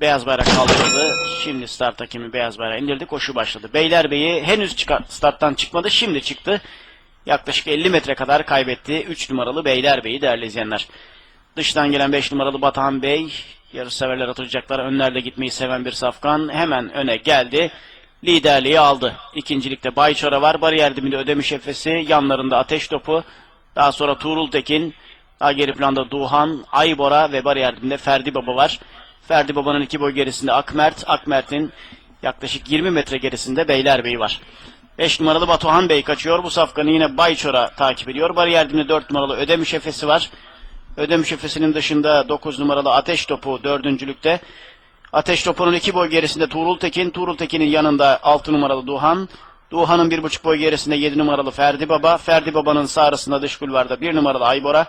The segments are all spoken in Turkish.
Beyaz bayrak kaldırıldı. Şimdi start hakemi beyaz bayrağı indirdi. Koşu başladı. Beylerbeyi henüz starttan çıkmadı. Şimdi çıktı. Yaklaşık 50 metre kadar kaybetti. 3 numaralı Beylerbeyi değerli izleyenler. Dıştan gelen 5 numaralı Batahan Bey. Yarış severler atılacaklar. Önlerde gitmeyi seven bir safkan. Hemen öne geldi. Liderliği aldı. İkincilikte Bayçora var. Bariyer dibinde Ödemiş Efesi. Yanlarında Ateş Topu. Daha sonra Tuğrul Tekin. Daha geri planda Duhan, Aybora ve bariyer dibinde Ferdi Baba var. Ferdi Baba'nın iki boy gerisinde Akmert. Akmert'in yaklaşık 20 metre gerisinde Beylerbeyi var. 5 numaralı Batuhan Bey kaçıyor. Bu safkanı yine Bayçora takip ediyor. Bariyer dibinde 4 numaralı Ödemiş Efesi var. Ödemiş Efesi'nin dışında 9 numaralı Ateş Topu dördüncülükte. Ateş Topu'nun iki boy gerisinde Tuğrul Tekin. Tuğrul Tekin'in yanında 6 numaralı Duhan. Duhan'ın bir buçuk boy gerisinde 7 numaralı Ferdi Baba. Ferdi Baba'nın sağrısında dış kulvarda 1 numaralı Aybora.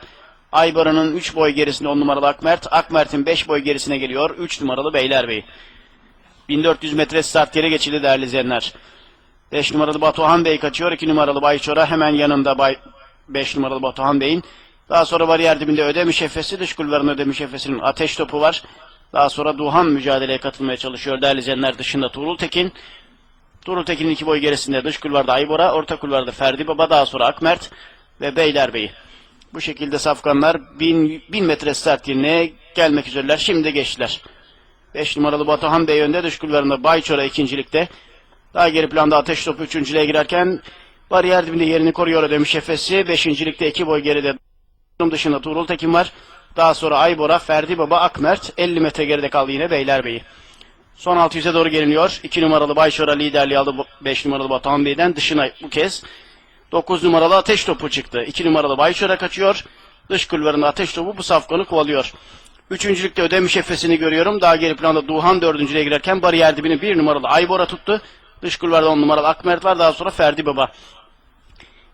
Aybora'nın 3 boy gerisinde 10 numaralı Akmert. Akmert'in 5 boy gerisine geliyor 3 numaralı Beylerbeyi. 1400 metre start yeri geçildi değerli izleyenler. 5 numaralı Batuhan Bey kaçıyor. 2 numaralı Bayçora hemen yanında Bay 5 numaralı Batuhan Bey'in. Daha sonra bariyer dibinde Ödemiş Efesi. Dış kulvarın Ödemiş Efesi'nin ateş topu var. Daha sonra Duhan mücadeleye katılmaya çalışıyor. Değerli izleyenler dışında Tuğrul Tekin. Tuğrul Tekin'in iki boy gerisinde dış kulvarda Aybora, orta kulvarda Ferdi Baba, daha sonra Akmert ve Beylerbeyi. Bu şekilde safkanlar 1000, 1000 metre start yerine gelmek üzereler. Şimdi geçtiler. 5 numaralı Batuhan Bey önde, kulvarında Bayçora ikincilikte. Daha geri planda ateş topu üçüncülüğe girerken bariyer dibinde yerini koruyor ödemiş Efes'i. Beşincilikte iki boy geride bunun dışında Tuğrul Tekin var. Daha sonra Aybora, Ferdi Baba, Akmert 50 metre geride kaldı yine Beylerbeyi. Son 600'e doğru geliniyor. 2 numaralı Bayşora liderliği aldı 5 numaralı Batuhan Bey'den dışına bu kez. 9 numaralı Ateş Topu çıktı. 2 numaralı Bayşora kaçıyor. Dış kulvarında Ateş Topu bu safkanı kovalıyor. Üçüncülükte Ödemiş Efes'ini görüyorum. Daha geri planda Duhan dördüncülüğe girerken bariyer dibini 1 numaralı Aybora tuttu. Dış kulvarda 10 numaralı Akmert var. Daha sonra Ferdi Baba.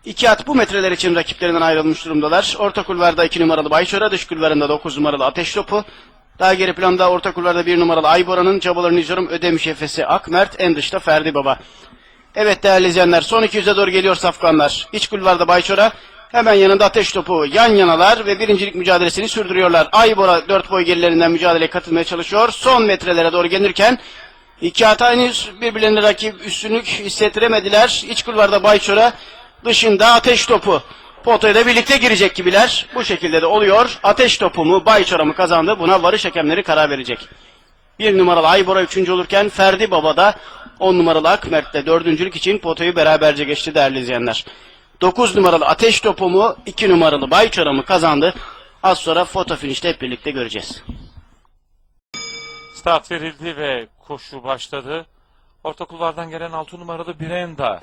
İki at bu metreler için rakiplerinden ayrılmış durumdalar. Orta kulvarda 2 numaralı Bayçora, dış kulvarında 9 numaralı Ateş Topu. Daha geri planda orta kulvarda 1 numaralı Aybora'nın çabalarını izliyorum. Ödemiş Efes'i Akmert, en dışta Ferdi Baba. Evet değerli izleyenler son 200'e doğru geliyor safkanlar. İç kulvarda Bayçora, hemen yanında Ateş Topu yan yanalar ve birincilik mücadelesini sürdürüyorlar. Aybora 4 boy gerilerinden mücadeleye katılmaya çalışıyor. Son metrelere doğru gelirken iki at henüz birbirlerine rakip üstünlük hissettiremediler. İç kulvarda Bayçora, dışında ateş topu. Potaya da birlikte girecek gibiler. Bu şekilde de oluyor. Ateş topu mu, Bayçora mı kazandı? Buna varış hakemleri karar verecek. Bir numaralı Aybora üçüncü olurken Ferdi Baba da on numaralı Akmert'le dördüncülük için potayı beraberce geçti değerli izleyenler. Dokuz numaralı Ateş topu mu, iki numaralı Bayçora mı kazandı? Az sonra foto finişte hep birlikte göreceğiz. Start verildi ve koşu başladı. Orta kulvardan gelen 6 numaralı Brenda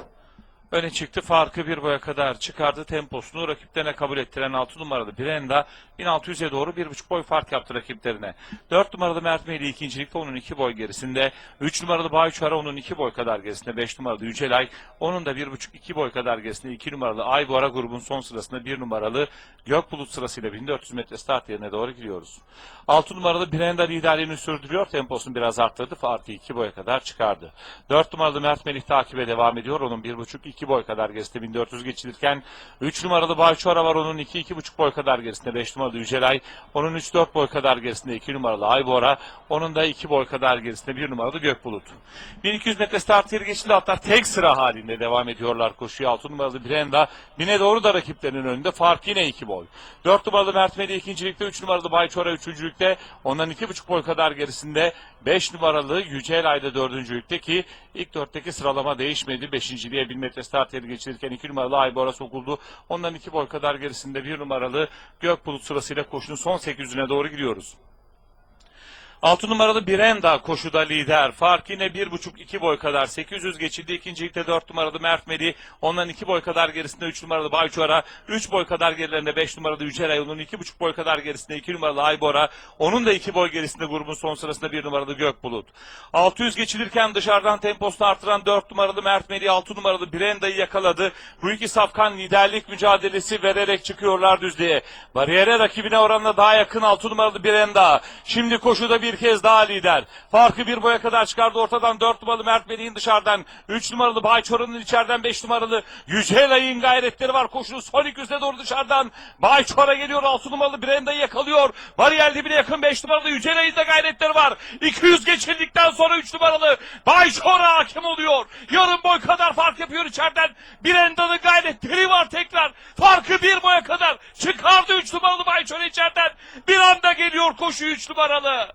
öne çıktı. Farkı bir boya kadar çıkardı. Temposunu rakiplerine kabul ettiren 6 numaralı Brenda 1600'e doğru 1,5 boy fark yaptı rakiplerine. 4 numaralı Mert Meli ikincilikte onun 2 boy gerisinde. 3 numaralı Bayçara onun 2 boy kadar gerisinde. 5 numaralı Yücelay onun da 1,5-2 boy kadar gerisinde. 2 numaralı Aybora grubun son sırasında 1 numaralı Gökbulut sırasıyla 1400 metre start yerine doğru gidiyoruz. 6 numaralı Brenda liderliğini sürdürüyor. Temposunu biraz arttırdı. Farkı 2 boya kadar çıkardı. 4 numaralı Mert Melih takibe devam ediyor. Onun 1,5-2 boy kadar gerisinde 1400 geçilirken 3 numaralı Bayçora var onun 2-2,5 boy kadar gerisinde. 5 numaralı Yücelay onun 3-4 boy kadar gerisinde 2 numaralı Aybora onun da 2 boy kadar gerisinde 1 numaralı Gökbulut. 1200 metre start yeri geçildi. Atlar tek sıra halinde devam ediyorlar koşuya. 6 numaralı Brenda bine doğru da rakiplerinin önünde. Fark yine 2 boy. 4 numaralı Mert Melih ikincilikte 3 numaralı Bayçora üçüncülükte ondan 2,5 boy kadar gerisinde 5 numaralı Yücelay'da dördüncülükte ki ilk dörtteki sıralama değişmedi. Beşinciliğe 1000 metre start yeri geçilirken 2 numaralı Aybora sokuldu. Ondan 2 boy kadar gerisinde 1 numaralı Gökbulut sırasıyla koşunun son 800'üne doğru gidiyoruz. 6 numaralı Birenda koşuda lider. Fark yine 1,5-2 boy kadar. 800 geçildi. İkincilikte 4 numaralı Mert Meli. Ondan 2 boy kadar gerisinde 3 numaralı Bayçora. 3 boy kadar gerilerinde 5 numaralı Yücelay. Onun 2,5 boy kadar gerisinde 2 numaralı Aybora. Onun da 2 boy gerisinde grubun son sırasında 1 numaralı Gökbulut. 600 geçilirken dışarıdan temposunu artıran 4 numaralı Mert Meli 6 numaralı Birenda'yı yakaladı. Ruiki Safkan liderlik mücadelesi vererek çıkıyorlar düzlüğe. Bariyere rakibine oranla daha yakın 6 numaralı Birenda. Şimdi koşuda bir bir kez daha lider. Farkı bir boya kadar çıkardı ortadan 4 numaralı Mert Melih'in dışarıdan. 3 numaralı Bayçora'nın içeriden 5 numaralı Yücelay'ın gayretleri var. Koşunun son ilk yüzde doğru dışarıdan. Bayçora geliyor 6 numaralı Brenda'yı yakalıyor. Bariyer dibine yakın 5 numaralı Yücelay'ın da gayretleri var. 200 geçildikten sonra 3 numaralı Bayçora hakim oluyor. Yarım boy kadar fark yapıyor içeriden. Brenda'nın gayretleri var tekrar. Farkı bir boya kadar çıkardı 3 numaralı Bayçora içeriden. Bir anda geliyor koşu 3 numaralı.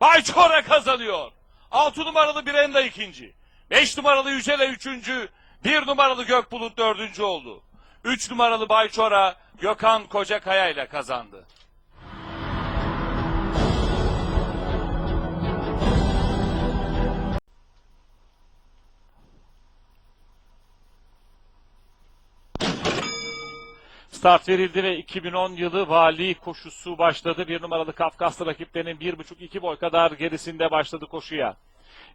Bayçora kazanıyor. 6 numaralı Brenda ikinci. 5 numaralı Yücele üçüncü. 1 numaralı Gökbulut dördüncü oldu. 3 numaralı Bayçora Gökhan Kocakaya ile kazandı. Start verildi ve 2010 yılı vali koşusu başladı. Bir numaralı Kafkaslı rakiplerinin 1,5-2 boy kadar gerisinde başladı koşuya.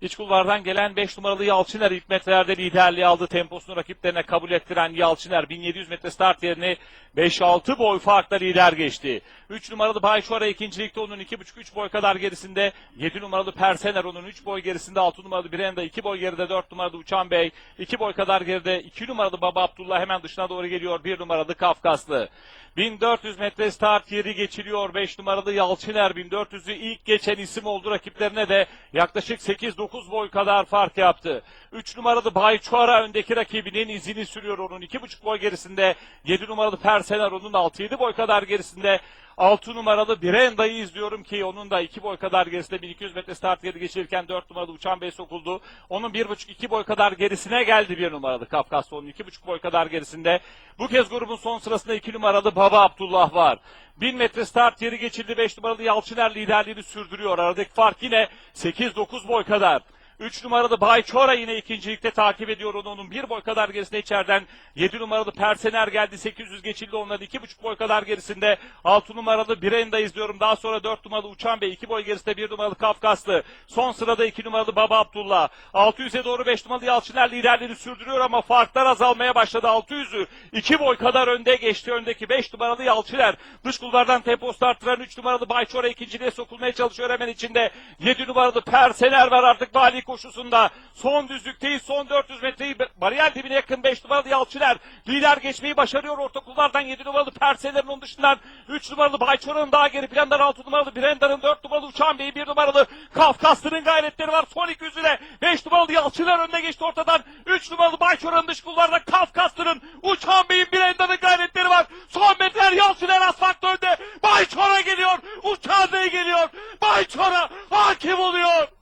İç kulvardan gelen 5 numaralı Yalçıner ilk metrelerde liderliği aldı. Temposunu rakiplerine kabul ettiren Yalçıner 1700 metre start yerini 5-6 boy farkla lider geçti. 3 numaralı Bayşora ikincilikte onun 2,5-3 boy kadar gerisinde. 7 numaralı Persener onun 3 boy gerisinde. 6 numaralı Brenda 2 boy geride. 4 numaralı Uçan Bey 2 boy kadar geride. 2 numaralı Baba Abdullah hemen dışına doğru geliyor. 1 numaralı Kafkaslı. 1400 metre start yeri geçiliyor. 5 numaralı Yalçıner 1400'ü ilk geçen isim oldu. Rakiplerine de yaklaşık 8-9 boy kadar fark yaptı. 3 numaralı Bayçuara öndeki rakibinin izini sürüyor onun 2,5 boy gerisinde. 7 numaralı Persener onun 6-7 boy kadar gerisinde. 6 numaralı Brenda'yı izliyorum ki onun da 2 boy kadar gerisinde 1200 metre start yeri geçirirken 4 numaralı Uçan Bey sokuldu. Onun 1,5-2 boy kadar gerisine geldi 1 numaralı Kafkaslı onun 2,5 boy kadar gerisinde. Bu kez grubun son sırasında 2 numaralı Baba Abdullah var. 1000 metre start yeri geçildi 5 numaralı Yalçıner liderliğini sürdürüyor. Aradaki fark yine 8-9 boy kadar. 3 numaralı Bayçora yine ikincilikte takip ediyor onu. Onun bir boy kadar gerisinde içeriden 7 numaralı Persener geldi. 800 geçildi onların 2,5 boy kadar gerisinde. 6 numaralı Brenda izliyorum. Daha sonra 4 numaralı Uçan Bey 2 boy gerisinde 1 numaralı Kafkaslı. Son sırada 2 numaralı Baba Abdullah. 600'e doğru 5 numaralı Yalçıner liderliğini sürdürüyor ama farklar azalmaya başladı. 600'ü 2 boy kadar önde geçti. Öndeki 5 numaralı Yalçıner. Dış kulvardan temposu arttıran 3 numaralı Bayçora ikinciliğe sokulmaya çalışıyor hemen içinde. 7 numaralı Persener var artık Bali koşusunda. Son düzlükteyiz. Son 400 metreyi bariyer dibine yakın 5 numaralı Yalçıner. Lider geçmeyi başarıyor orta kulvardan 7 numaralı Persener'in onun dışından 3 numaralı Bayçora'nın daha geri plandan 6 numaralı Brenda'nın 4 numaralı Uçan Bey'i 1 numaralı Kafkaslı'nın gayretleri var. Son 200'üne 5 numaralı Yalçıner önüne geçti ortadan. 3 numaralı Bayçora'nın dış kulvarda Kafkaslı'nın Uçan Bey'in Brenda'nın gayretleri var. Son metreler Yalçıner asfalt önde. Bayçora geliyor. Uçan Bey geliyor. Bayçora hakim oluyor.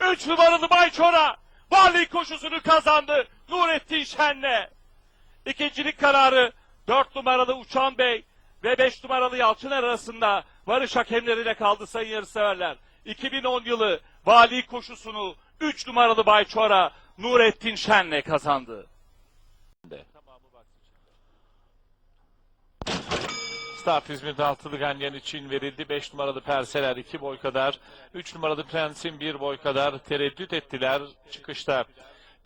3 numaralı Bayçora varlık koşusunu kazandı. Nurettin Şen'le. İkincilik kararı 4 numaralı Uçan Bey ve 5 numaralı Yalçıner arasında varış hakemleriyle kaldı sayın yarışseverler. 2010 yılı vali koşusunu 3 numaralı Bayçora Nurettin Şen'le kazandı. Start İzmir'de altılı ganyan için verildi. 5 numaralı Perseler 2 boy kadar. 3 numaralı Prens'in 1 boy kadar tereddüt ettiler çıkışta.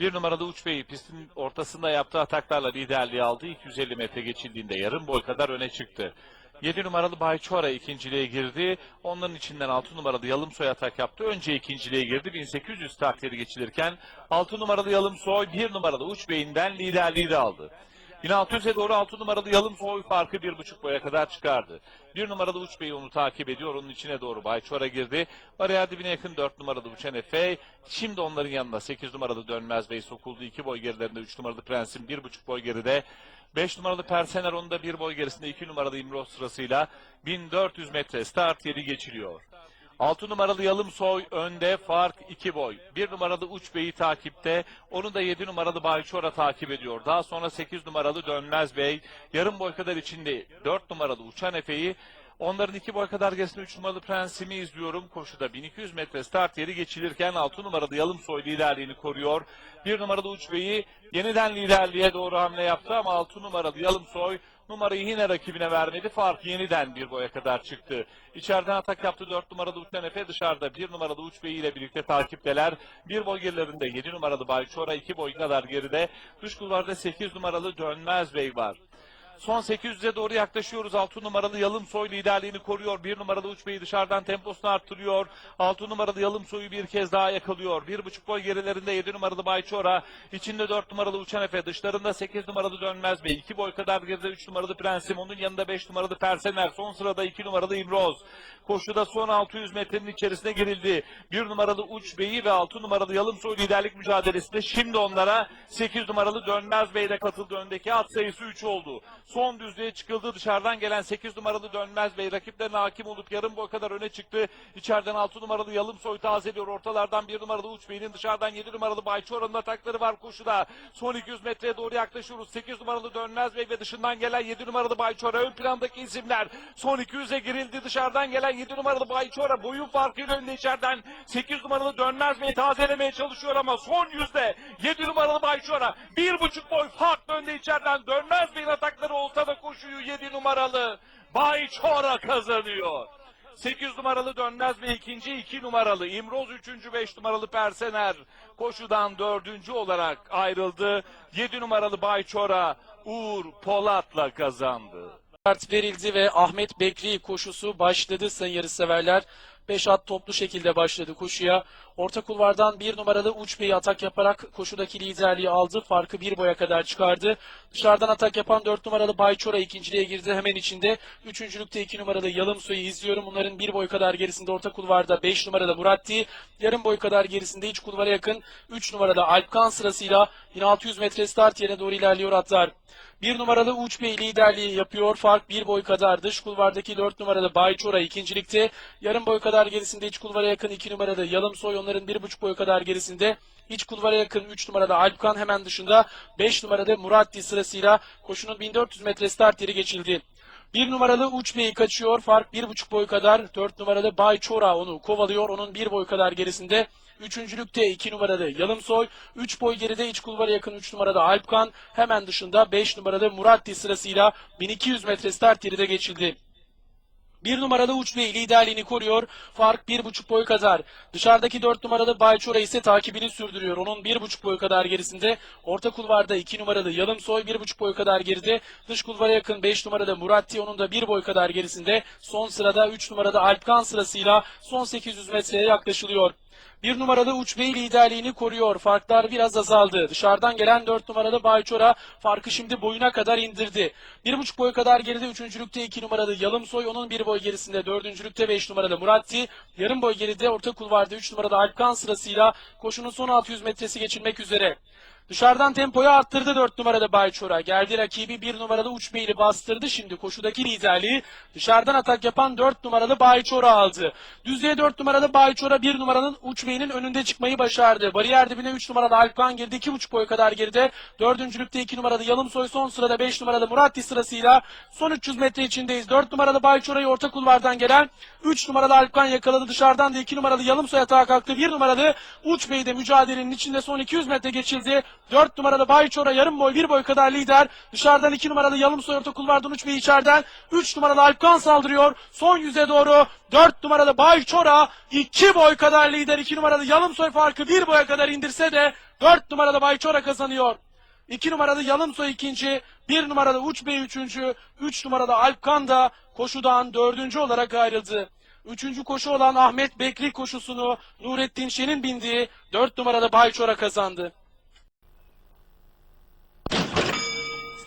1 numaralı Uç Bey pistin ortasında yaptığı ataklarla liderliği aldı. İlk 150 metre geçildiğinde yarım boy kadar öne çıktı. 7 numaralı Bayçora ikinciliğe girdi. Onların içinden 6 numaralı Yalımsoy atak yaptı. Önce ikinciliğe girdi. 1800 start yeri geçilirken 6 numaralı Yalımsoy 1 numaralı Uç Bey'inden liderliği de aldı. 1600'e doğru 6 numaralı Yalım Soy farkı 1,5 boya kadar çıkardı. 1 numaralı Uç Bey onu takip ediyor. Onun içine doğru Bayçora girdi. Bariyer dibine yakın 4 numaralı Uçan Efe. Şimdi onların yanında 8 numaralı Dönmez Bey sokuldu. 2 boy gerilerinde 3 numaralı Prens'in 1,5 boy geride. 5 numaralı Persener onun da 1 boy gerisinde 2 numaralı İmroz sırasıyla 1400 metre start yeri geçiliyor. 6 numaralı Yalımsoy önde fark 2 boy. 1 numaralı Uç Bey'i takipte. Onu da 7 numaralı Bayçora takip ediyor. Daha sonra 8 numaralı Dönmez Bey. Yarım boy kadar içinde 4 numaralı Uçan Efe'yi Onların iki boy kadar gerisinde 3 numaralı Prensimi izliyorum. Koşuda 1200 metre start yeri geçilirken 6 numaralı Yalımsoy liderliğini koruyor. 1 numaralı Uç Bey'i yeniden liderliğe doğru hamle yaptı ama 6 numaralı Yalımsoy numarayı yine rakibine vermedi. Fark yeniden bir boya kadar çıktı. İçeriden atak yaptı 4 numaralı Uçan Efe dışarıda 1 numaralı Uç Bey ile birlikte takipteler. Bir boy gerilerinde 7 numaralı Bayçora 2 boy kadar geride. Dış kulvarda 8 numaralı Dönmez Bey var. Son 800'e doğru yaklaşıyoruz. 6 numaralı Yalım Soy liderliğini koruyor. 1 numaralı Uç Bey'i dışarıdan temposunu arttırıyor. 6 numaralı Yalım Soy'u bir kez daha yakalıyor. 1,5 boy gerilerinde 7 numaralı Bayçora. içinde 4 numaralı Uçan Efe. Dışlarında 8 numaralı Dönmez Bey. 2 boy kadar geride 3 numaralı Prensim. Onun yanında 5 numaralı Persener. Son sırada 2 numaralı İmroz. Koşuda son 600 metrenin içerisine girildi. 1 numaralı Uç Bey'i ve 6 numaralı Yalım Soy liderlik mücadelesinde şimdi onlara 8 numaralı Dönmez Bey de katıldı. Öndeki at sayısı 3 oldu. Son düzlüğe çıkıldı. Dışarıdan gelen 8 numaralı Dönmez Bey rakiplerine hakim olup yarım boy kadar öne çıktı. İçeriden 6 numaralı Yalım Soy tazeliyor. Ortalardan 1 numaralı Uç Bey'in dışarıdan 7 numaralı Bayçora'nın atakları var koşuda. Son 200 metreye doğru yaklaşıyoruz. 8 numaralı Dönmez Bey ve dışından gelen 7 numaralı Bayçora ön plandaki isimler. Son 200'e girildi. Dışarıdan gelen 7 numaralı Bayçora boyun farkıyla önde içeriden 8 numaralı Dönmez Bey tazelemeye çalışıyor ama son yüzde 7 numaralı Bayçora 1,5 boy farklı önde içeriden Dönmez Bey'in atakları olsa da koşuyu 7 numaralı Bayçora kazanıyor. 8 numaralı Dönmez ve ikinci 2 numaralı İmroz 3. 5 numaralı Persener koşudan 4. olarak ayrıldı. 7 numaralı Bayçora Uğur Polat'la kazandı. Kart verildi ve Ahmet Bekri koşusu başladı sayın yarışseverler. 5 at toplu şekilde başladı koşuya. Orta kulvardan bir numaralı Uç Bey'i atak yaparak koşudaki liderliği aldı. Farkı bir boya kadar çıkardı. Dışarıdan atak yapan 4 numaralı Bayçora ikinciliğe girdi. Hemen içinde üçüncülükte 2 numaralı Yalımsoy'u izliyorum. Bunların bir boy kadar gerisinde orta kulvarda 5 numaralı Muratti. Yarım boy kadar gerisinde iç kulvara yakın 3 numaralı Alpkan sırasıyla 1600 metre start yerine doğru ilerliyor atlar. Bir numaralı Uç Bey liderliği yapıyor. Fark bir boy kadar. Dış kulvardaki 4 numaralı Bayçora ikincilikte. Yarım boy kadar gerisinde iç kulvara yakın 2 numaralı Yalımsoy. Onların bir buçuk boy kadar gerisinde. İç kulvara yakın 3 numarada Alpkan hemen dışında 5 numarada Muratti sırasıyla koşunun 1400 metre start yeri geçildi. Bir numaralı Uç Bey kaçıyor. Fark bir buçuk boy kadar. Dört numaralı Bay Çora onu kovalıyor. Onun bir boy kadar gerisinde. Üçüncülükte iki numaralı Yalımsoy. Üç boy geride iç kulvara yakın üç numarada Alpkan. Hemen dışında beş numarada Muratti sırasıyla 1200 metre start yeri de geçildi. Bir numaralı Uç Bey liderliğini koruyor. Fark bir buçuk boy kadar. Dışarıdaki dört numaralı Bayçora ise takibini sürdürüyor. Onun bir buçuk boy kadar gerisinde. Orta kulvarda iki numaralı Yalımsoy bir buçuk boy kadar geride. Dış kulvara yakın beş numarada Muratti onun da bir boy kadar gerisinde. Son sırada üç numarada Alpkan sırasıyla son 800 metreye yaklaşılıyor. Bir numaralı Uç Bey liderliğini koruyor. Farklar biraz azaldı. Dışarıdan gelen 4 numaralı Bayçora farkı şimdi boyuna kadar indirdi. Bir buçuk boy kadar geride üçüncülükte 2 numaralı Yalımsoy. Onun bir boy gerisinde dördüncülükte 5 numaralı Muratti. Yarım boy geride orta kulvarda 3 numarada Alpkan sırasıyla koşunun son 600 metresi geçilmek üzere. Dışarıdan tempoyu arttırdı 4 numarada Bayçora. Geldi rakibi 1 numaralı Uç Bey'i bastırdı. Şimdi koşudaki liderliği dışarıdan atak yapan 4 numaralı Bayçora aldı. Düzlüğe 4 numaralı Bayçora 1 numaranın Uç Bey'inin önünde çıkmayı başardı. Bariyer dibine 3 numaralı Alpan girdi. 2,5 boy kadar geride. Dördüncülükte 2 numaralı Yalımsoy son sırada 5 numaralı Muratti sırasıyla son 300 metre içindeyiz. 4 numaralı Bayçora'yı orta kulvardan gelen 3 numaralı Alpan yakaladı. Dışarıdan da 2 numaralı Yalımsoy atağa kalktı. 1 numaralı Uç Bey de mücadelenin içinde son 200 metre geçildi. 4 numaralı Bayçora yarım boy 1 boy kadar lider. Dışarıdan 2 numaralı Yalımsoy orta kulvardan Uç Bey içeriden. 3 numaralı Alpkan saldırıyor. Son yüze doğru 4 numaralı Bayçora 2 boy kadar lider. 2 numaralı Yalımsoy farkı 1 boya kadar indirse de 4 numaralı Bayçora kazanıyor. 2 numaralı Yalımsoy ikinci, 1 numaralı Uç Bey üçüncü, 3 numaralı Alpkan da koşudan dördüncü olarak ayrıldı. Üçüncü koşu olan Ahmet Bekri koşusunu Nurettin Şen'in bindiği 4 numaralı Bayçora kazandı.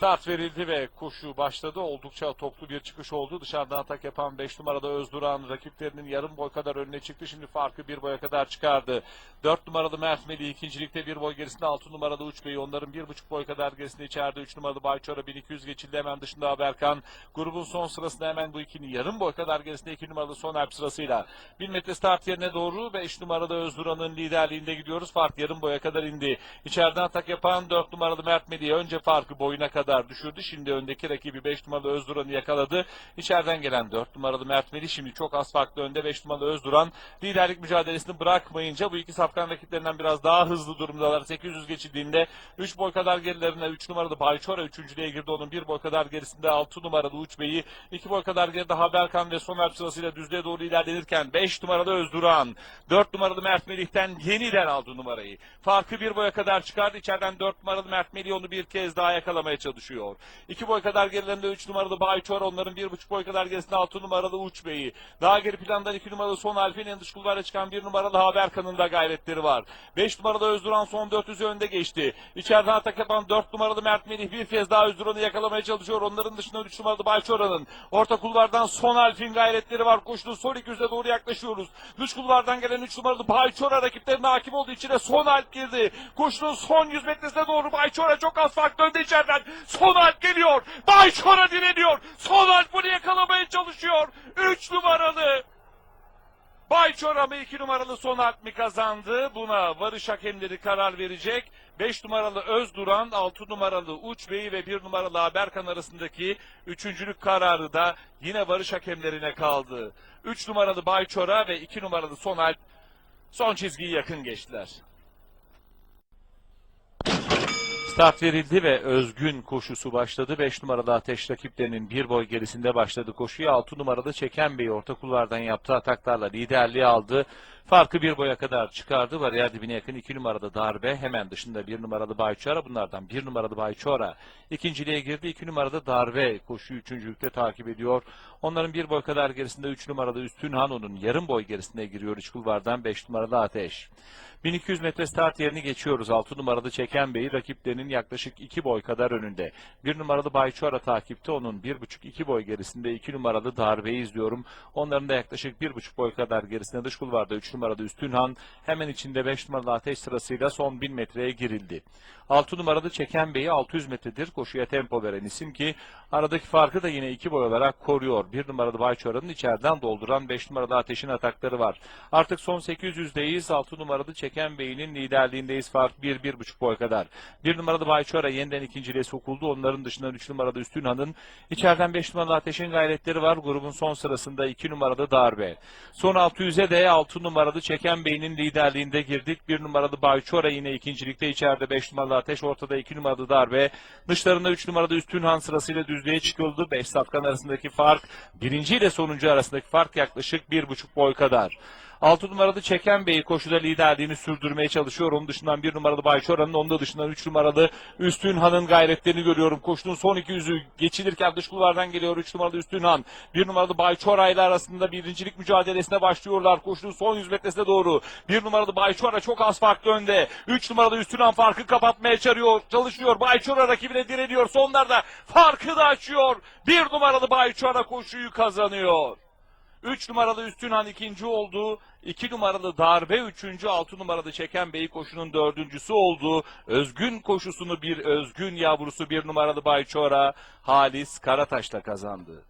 Start verildi ve koşu başladı. Oldukça toplu bir çıkış oldu. Dışarıdan atak yapan 5 numarada Özduran rakiplerinin yarım boy kadar önüne çıktı. Şimdi farkı bir boya kadar çıkardı. 4 numaralı Mert Melih ikincilikte bir boy gerisinde 6 numaralı Uç Bey. Onların bir buçuk boy kadar gerisinde içeride 3 numaralı Bayçora 1200 geçildi. Hemen dışında Haberkan. Grubun son sırasında hemen bu ikinin yarım boy kadar gerisinde 2 numaralı Sonerp sırasıyla. 1000 metre start yerine doğru 5 numaralı Özduran'ın liderliğinde gidiyoruz. Fark yarım boya kadar indi. İçeriden atak yapan 4 numaralı Mert Melih önce farkı boyuna kadar düşürdü. Şimdi öndeki rakibi 5 numaralı Özduran'ı yakaladı. İçeriden gelen 4 numaralı Mert Melih şimdi çok az farklı önde. 5 numaralı Özduran liderlik mücadelesini bırakmayınca bu iki safkan rakiplerinden biraz daha hızlı durumdalar. 800 geçildiğinde 3 boy kadar gerilerine 3 numaralı Bayçora 3.lüğe girdi. Onun 1 boy kadar gerisinde 6 numaralı Uç Bey'i 2 boy kadar geride Haberkan ve Soner sırasıyla düzlüğe doğru ilerlenirken 5 numaralı Özduran 4 numaralı Mert Melih'ten yeniden aldı numarayı. Farkı bir boya kadar çıkardı. İçeriden 4 numaralı Mert Melih onu bir kez daha yakalamaya çalışıyor. Çalışıyor. 2 boy kadar gerilerinde 3 numaralı Bayçor onların 1,5 boy kadar gerisinde 6 numaralı Uç Bey'i. Daha geri plandan 2 numaralı Son Alp'in en dış kulvara çıkan 1 numaralı Haberkan'ın da gayretleri var. 5 numaralı Özduran son 400 önde geçti. İçeriden atak yapan 4 numaralı Mert Melih bir kez daha Özduran'ı yakalamaya çalışıyor. Onların dışında 3 numaralı Bayçora'nın. Orta kulvardan Son Alp'in gayretleri var. Koştu son 200'e doğru yaklaşıyoruz. Dış kulvardan gelen 3 numaralı Bayçora rakiplerine hakim olduğu için de Son Alp girdi. Koştu son 100 metresine doğru Bayçora çok az fark önde içeriden. Son Alp geliyor. Bayçora direniyor. Son Alp bunu yakalamaya çalışıyor. 3 numaralı Bay Çorabı 2 numaralı son alp mi kazandı? Buna varış hakemleri karar verecek. 5 numaralı Özduran, 6 numaralı Uç Bey ve 1 numaralı Haberkan arasındaki üçüncülük kararı da yine varış hakemlerine kaldı. 3 numaralı Bay Çora ve 2 numaralı son alp son çizgiyi yakın geçtiler. Start verildi ve özgün koşusu başladı. 5 numaralı ateş rakiplerinin bir boy gerisinde başladı koşuya. 6 numaralı Çeken Bey orta kulvardan yaptığı ataklarla liderliği aldı. Farkı bir boya kadar çıkardı. Bariyer dibine yakın 2 numaralı darbe. Hemen dışında 1 numaralı Bayçora. Bunlardan 1 numaralı Bayçora ikinciliğe girdi. 2 numaralı darbe koşuyu üçüncülükte takip ediyor. Onların bir boy kadar gerisinde 3 numaralı Üstün Hano'nun yarım boy gerisine giriyor iç kulvardan 5 numaralı Ateş. 1200 metre start yerini geçiyoruz. 6 numaralı Çeken Bey rakiplerinin yaklaşık 2 boy kadar önünde. 1 numaralı Bayçora takipte onun 1,5-2 boy gerisinde 2 numaralı Darbe'yi izliyorum. Onların da yaklaşık 1,5 boy kadar gerisinde dış kulvarda 3 numaralı Üstünhan. Hemen içinde 5 numaralı Ateş sırasıyla son 1000 metreye girildi. 6 numaralı Çeken Bey'i 600 metredir koşuya tempo veren isim ki aradaki farkı da yine 2 boy olarak koruyor. 1 numaralı Bayçora'nın içeriden dolduran 5 numaralı Ateş'in atakları var. Artık son 800'deyiz. 6 numaralı Çeken Bey'in liderliğindeyiz. Fark 1-1,5 boy kadar. 1 numaralı Bayçora yeniden ikinciliğe sokuldu. Onların dışından 3 numaralı Üstünhan'ın içeriden 5 numaralı Ateş'in gayretleri var. Grubun son sırasında 2 numaralı Darbe. Son 600'e de 6 numaralı Çeken Bey'in liderliğinde girdik. 1 numaralı Bayçora yine ikincilikte içeride 5 numaralı Ateş ortada 2 numaralı Darbe. Dışlarında 3 numaralı Üstünhan sırasıyla düzlüğe çıkıldı. 5 safkan arasındaki fark birinci ile sonuncu arasındaki fark yaklaşık 1,5 boy kadar. 6 numaralı Çeken Bey koşuda liderliğini sürdürmeye çalışıyor. Onun dışından 1 numaralı Bayşora'nın, onun da dışından 3 numaralı Üstünhan'ın gayretlerini görüyorum. Koşunun son 200'ü geçilirken dış kulvardan geliyor 3 numaralı Üstünhan. 1 numaralı Bayçora ile arasında birincilik mücadelesine başlıyorlar. Koşunun son 100 metresine doğru. 1 numaralı Bayçora çok az farklı önde. 3 numaralı Üstünhan farkı kapatmaya çarıyor, çalışıyor. Bayçora rakibine direniyor. Sonlarda farkı da açıyor. 1 numaralı Bayçora koşuyu kazanıyor. 3 numaralı Üstünhan ikinci oldu. 2 numaralı Darbe üçüncü, 6 numaralı Çeken Bey koşunun dördüncüsü oldu. Özgün koşusunu bir özgün yavrusu bir numaralı Bayçora Halis Karataş'la kazandı.